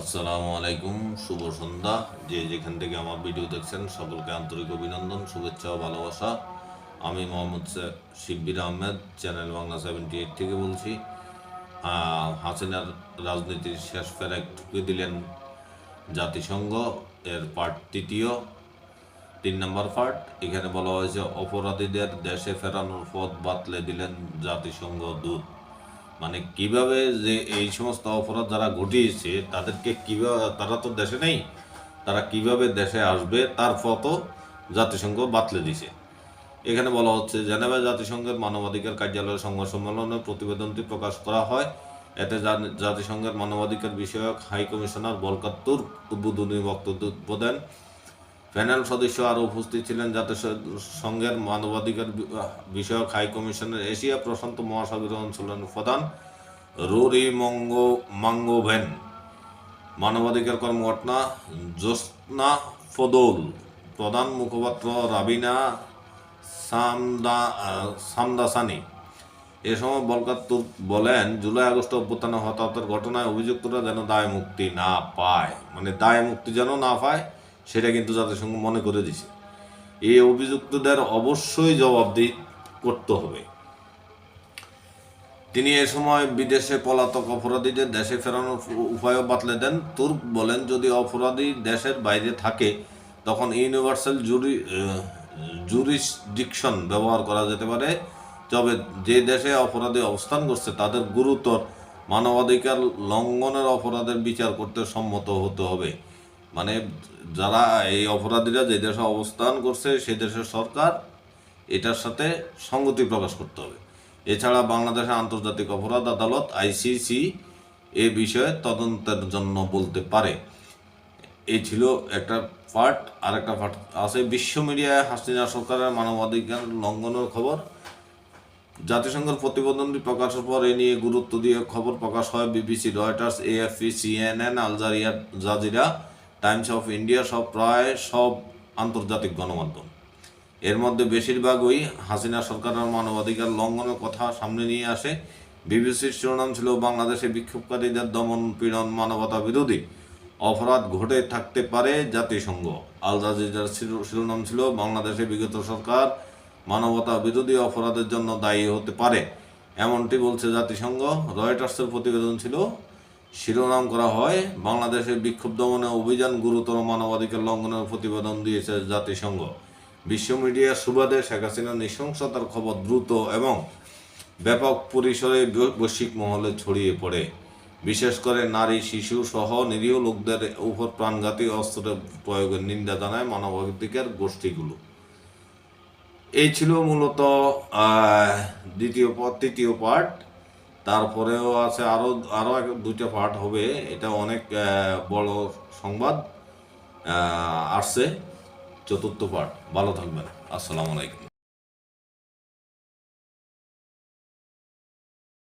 আসসালামু আলাইকুম, শুভ সন্ধ্যা। যে যেখান থেকে আমার ভিডিও দেখছেন, সকলকে আন্তরিক অভিনন্দন, শুভেচ্ছা ও ভালোবাসা। আমি Mohammad Shibbir Ahmed, channel Bangla seventy eight থেকে বলছি। হাসিনার রাজনীতির শেষ ফেরাক ঠুকে দিলেন জাতিসংঘ, এর পার্ট তৃতীয়। তিন নম্বর পার্ট এখানে বলা হয়েছে, অপরাধীদের দেশে ফেরানোর পথ বাতলে দিলেন জাতিসংঘ দূত। মানে কীভাবে যে এই সমস্ত অপরাধ যারা ঘটিয়েছে, তাদেরকে কীভাবে, তারা তো দেশে নেই, তারা কীভাবে দেশে আসবে তার পথও জাতিসংঘ বাতলে দিছে। এখানে বলা হচ্ছে জেনেভা জাতিসংঘের মানবাধিকার কার্যালয়ের সংবাদ সম্মেলনে প্রতিবেদনটি প্রকাশ করা হয়। এতে জাতিসংঘের মানবাধিকার বিষয়ক হাই কমিশনার বলকাত্তুর উদ্বোধনী বক্তব্য দেন। প্যানেল সদস্য আরও উপস্থিত ছিলেন জাতিসংঘের মানবাধিকার বিষয়ক হাই কমিশনের এশিয়া প্রশান্ত মহাসাগর অঞ্চলের প্রধান রোরি মঙ্গো মাঙ্গোভেন, মানবাধিকার কর্মকর্তা জ্যোৎস্না ফদৌল, প্রধান মুখপাত্র রাবিনা সামদা সামদাসানি। এ সময় বলকাত্তুর বলেন, জুলাই আগস্ট অভ্যুত্থানে হতাহতের ঘটনায় অভিযুক্তরা যেন দায় মুক্তি না পায় মানে দায় মুক্তি যেন না পায় সেটা কিন্তু জাতিসংঘ মনে করে দিছে। এই অভিযুক্তদের অবশ্যই জবাবদিহি করতে হবে। তিনি এ সময় বিদেশে পলাতক অপরাধীদের দেশে ফেরানোর উপায়ও বাতলে দেন। তুর্ক বলেন, যদি অপরাধী দেশের বাইরে থাকে, তখন ইউনিভার্সাল জুরি জুরিসডিকশন ব্যবহার করা যেতে পারে। তবে যে দেশে অপরাধী অবস্থান করছে, তাদের গুরুতর মানবাধিকার লঙ্ঘনের অপরাধের বিচার করতে সম্মত হতে হবে। মানে যারা এই অপরাধীরা যে দেশে অবস্থান করছে, সে দেশের সরকার এটার সাথে সঙ্গতি প্রকাশ করতে হবে। এছাড়া বাংলাদেশের আন্তর্জাতিক অপরাধ আদালত আইসিসি এ বিষয়ে তদন্তের জন্য বলতে পারে। এই ছিল একটা পার্ট। আর একটা পার্ট আছে বিশ্ব মিডিয়ায় হাসিনা সরকারের মানবাধিকার লঙ্ঘনের খবর। জাতিসংঘের প্রতিবেদনটি প্রকাশের পর এ নিয়ে গুরুত্ব দিয়ে খবর প্রকাশ হয় বিবিসি, রয়টার্স, এএফপি, সিএনএন আলজারিয়া জাজিরা টাইমস অফ ইন্ডিয়া সব প্রায় সব আন্তর্জাতিক গণমাধ্যম। এর মধ্যে বেশিরভাগই হাসিনা সরকারের মানবাধিকার লঙ্ঘনের কথা সামনে নিয়ে আসে। বিবিসির শিরোনাম ছিল বাংলাদেশে বিক্ষোভকারীদের দমন পীড়ন মানবতা বিরোধী অপরাধ ঘটে থাকতে পারে জাতিসংঘ। আল জাজিরার শিরো- শিরোনাম ছিল বাংলাদেশে বিগত সরকার মানবতা বিরোধী অপরাধের জন্য দায়ী হতে পারে। এমনটি বলছে জাতিসংঘ। রয়টার্সের প্রতিবেদন ছিল শিরোনাম করা হয় বাংলাদেশে বিক্ষোভ দমনে অভিযান গুরুতর মানবাধিকার লঙ্ঘনের প্রতিবেদন দিয়েছে জাতিসংঘ। বিশ্ব মিডিয়ার সুবাদে শেখ হাসিনার নৃশংসতার খবর দ্রুত এবং ব্যাপক পরিসরে বৈশ্বিক মহলে ছড়িয়ে পড়ে। বিশেষ করে নারী, শিশু সহ নিরীহ লোকদের উপর প্রাণঘাতী অস্ত্রের প্রয়োগের নিন্দা জানায় মানবাধিকার গোষ্ঠীগুলো। এই ছিল মূলত দ্বিতীয় তৃতীয় পার্ট তারপরেও আছে আরও আরও দুইটা পার্ট হবে। এটা অনেক বড় সংবাদ আসছে। চতুর্থ পার্ট ভালো থাকবেন। আসসালামু আলাইকুম।